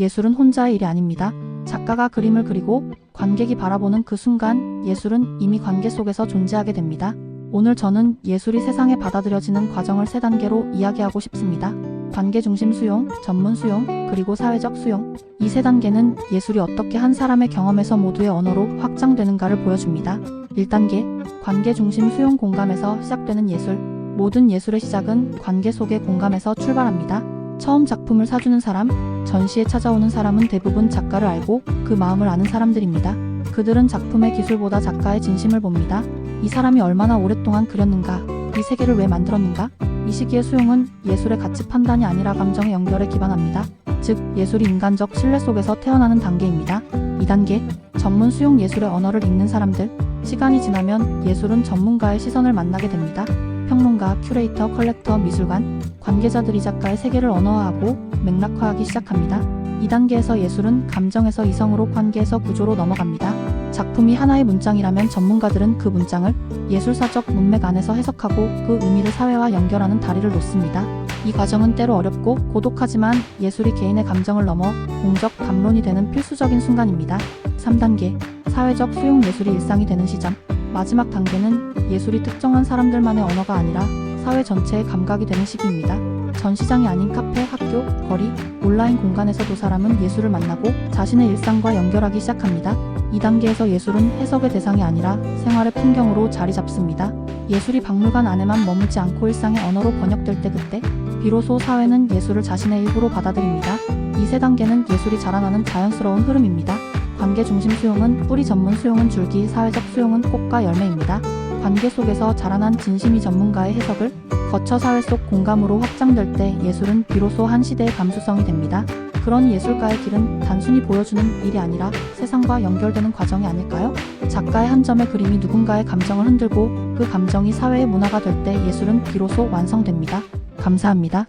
예술은 혼자의 일이 아닙니다. 작가가 그림을 그리고 관객이 바라보는 그 순간 예술은 이미 관계 속에서 존재하게 됩니다. 오늘 저는 예술이 세상에 받아들여지는 과정을 세 단계로 이야기하고 싶습니다. 관계 중심 수용, 전문 수용, 그리고 사회적 수용. 이 세 단계는 예술이 어떻게 한 사람의 경험에서 모두의 언어로 확장되는가를 보여줍니다. 1단계, 관계 중심 수용 공감에서 시작되는 예술. 모든 예술의 시작은 관계 속의 공감에서 출발합니다. 처음 작품을 사주는 사람, 전시에 찾아오는 사람은 대부분 작가를 알고 그 마음을 아는 사람들입니다. 그들은 작품의 기술보다 작가의 진심을 봅니다. 이 사람이 얼마나 오랫동안 그렸는가, 이 세계를 왜 만들었는가? 이 시기의 수용은 예술의 가치 판단이 아니라 감정의 연결에 기반합니다. 즉, 예술이 인간적 신뢰 속에서 태어나는 단계입니다. 2단계, 전문 수용 예술의 언어를 읽는 사람들. 시간이 지나면 예술은 전문가의 시선을 만나게 됩니다. 평론가, 큐레이터, 컬렉터, 미술관, 관계자들이 작가의 세계를 언어화하고 맥락화하기 시작합니다. 2단계에서 예술은 감정에서 이성으로 관계에서 구조로 넘어갑니다. 작품이 하나의 문장이라면 전문가들은 그 문장을 예술사적 문맥 안에서 해석하고 그 의미를 사회와 연결하는 다리를 놓습니다. 이 과정은 때로 어렵고 고독하지만 예술이 개인의 감정을 넘어 공적 담론이 되는 필수적인 순간입니다. 3단계 사회적 수용 예술이 일상이 되는 시점 마지막 단계는 예술이 특정한 사람들만의 언어가 아니라 사회 전체의 감각이 되는 시기입니다. 전시장이 아닌 카페, 학교, 거리, 온라인 공간에서도 사람은 예술을 만나고 자신의 일상과 연결하기 시작합니다. 2단계에서 예술은 해석의 대상이 아니라 생활의 풍경으로 자리 잡습니다. 예술이 박물관 안에만 머물지 않고 일상의 언어로 번역될 때 그때 비로소 사회는 예술을 자신의 일부로 받아들입니다. 이 세 단계는 예술이 자라나는 자연스러운 흐름입니다. 관계 중심 수용은 뿌리 전문 수용은 줄기, 사회적 수용은 꽃과 열매입니다. 관계 속에서 자라난 진심이 전문가의 해석을 거쳐 사회 속 공감으로 확장될 때 예술은 비로소 한 시대의 감수성이 됩니다. 그런 예술가의 길은 단순히 보여주는 일이 아니라 세상과 연결되는 과정이 아닐까요? 작가의 한 점의 그림이 누군가의 감정을 흔들고 그 감정이 사회의 문화가 될 때 예술은 비로소 완성됩니다. 감사합니다.